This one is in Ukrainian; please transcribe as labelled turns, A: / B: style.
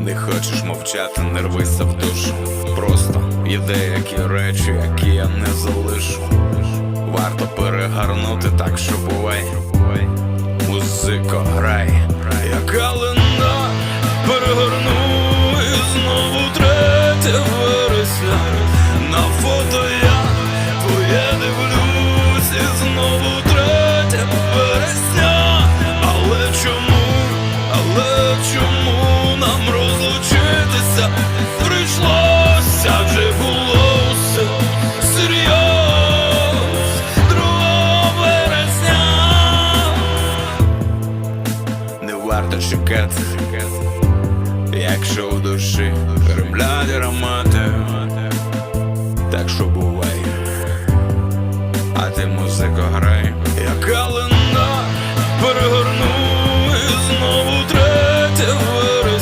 A: Не хочеш мовчати, не рвися в душу. Просто є деякі речі, які я не залишу. Варто перегарнути так, що бувай. Музико, грай, як калина перегорну і знову третє вересня. На фото я твоє дивлюсь і знову третє вересня. Але чому, але чому варто чекати, якщо в душі ремлять аромати, так що бувай, а ти музико грай, яка лина перегорну